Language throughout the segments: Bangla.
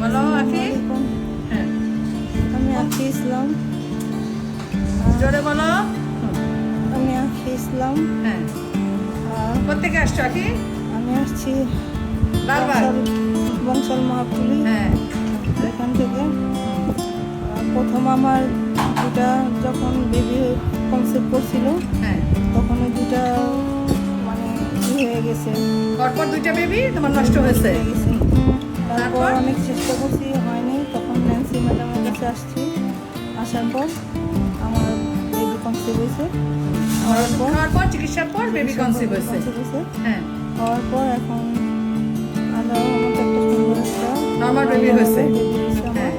বলো হ্যাঁ আমি আখি ইসলাম জোরে বলো। আমি আখি ইসলাম হ্যাঁ। কোথেকে আসছো আমি আসছি বারবার বংশাল- মহাপুলি। হ্যাঁ। এখান থেকে। প্রথম আমার দুটা যখন বেবি কনসেপ্ট করছিল হ্যাঁ। তখন ওই দুটা মানে হয়ে গেছে। পরপর দুইটা বেবি তোমার নষ্ট হয়েছে। হয়ে তারপর? অনেক চেষ্টা করছি হয়নি। তখন ন্যান্সি ম্যাডামের কাছে আসছি। আসার পর আমার বেবি কনসেপ্ট হয়েছে। আমার পর চিকিৎসার পর বেবি কনসিভ হয়েছে। হ্যাঁ। হওয়ার পর এখন আল্লাহ একটা সুন্দর একটা হয়েছে। হ্যাঁ।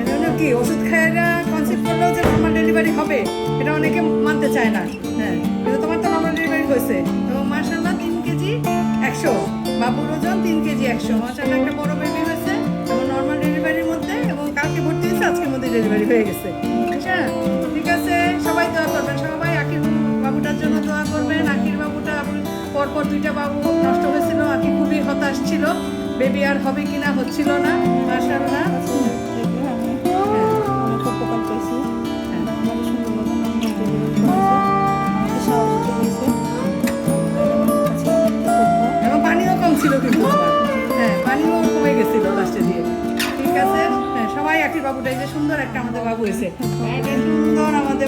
এর কি ওষুধ খাইরা কনসিভ করলেও যে নর্মাল ডেলিভারি হবে এটা অনেকে মানতে চায় না। হ্যাঁ। কিন্তু তোমার বাবুর ওজন তিন কেজি একশো। মার্শাল্লাহ একটা বড় বেবি হয়েছে এবং নর্মাল ডেলিভারির মধ্যে, এবং কালকে ভর্তি হয়েছে, আজকের মধ্যে ডেলিভারি হয়ে গেছে। হ্যাঁ ঠিক আছে, সবাই দোয়া করবেন, সবাই আখির বাবুটার জন্য দোয়া করবেন। আখির বাবুটা পরপর দুইটা বাবু নষ্ট হয়েছিল আখি খুবই হতাশ ছিল। বেবি আর হবে কিনা হচ্ছিল না মার্শাল্লাহ হ্যাঁ পানিও কমে গেছিল লাস্টে দিয়ে। ঠিক আছে? হ্যাঁ সবাই আখির বাবুটা এই যে সুন্দর একটা আমাদের বাবু হয়েছে। একটা সুন্দর আমাদের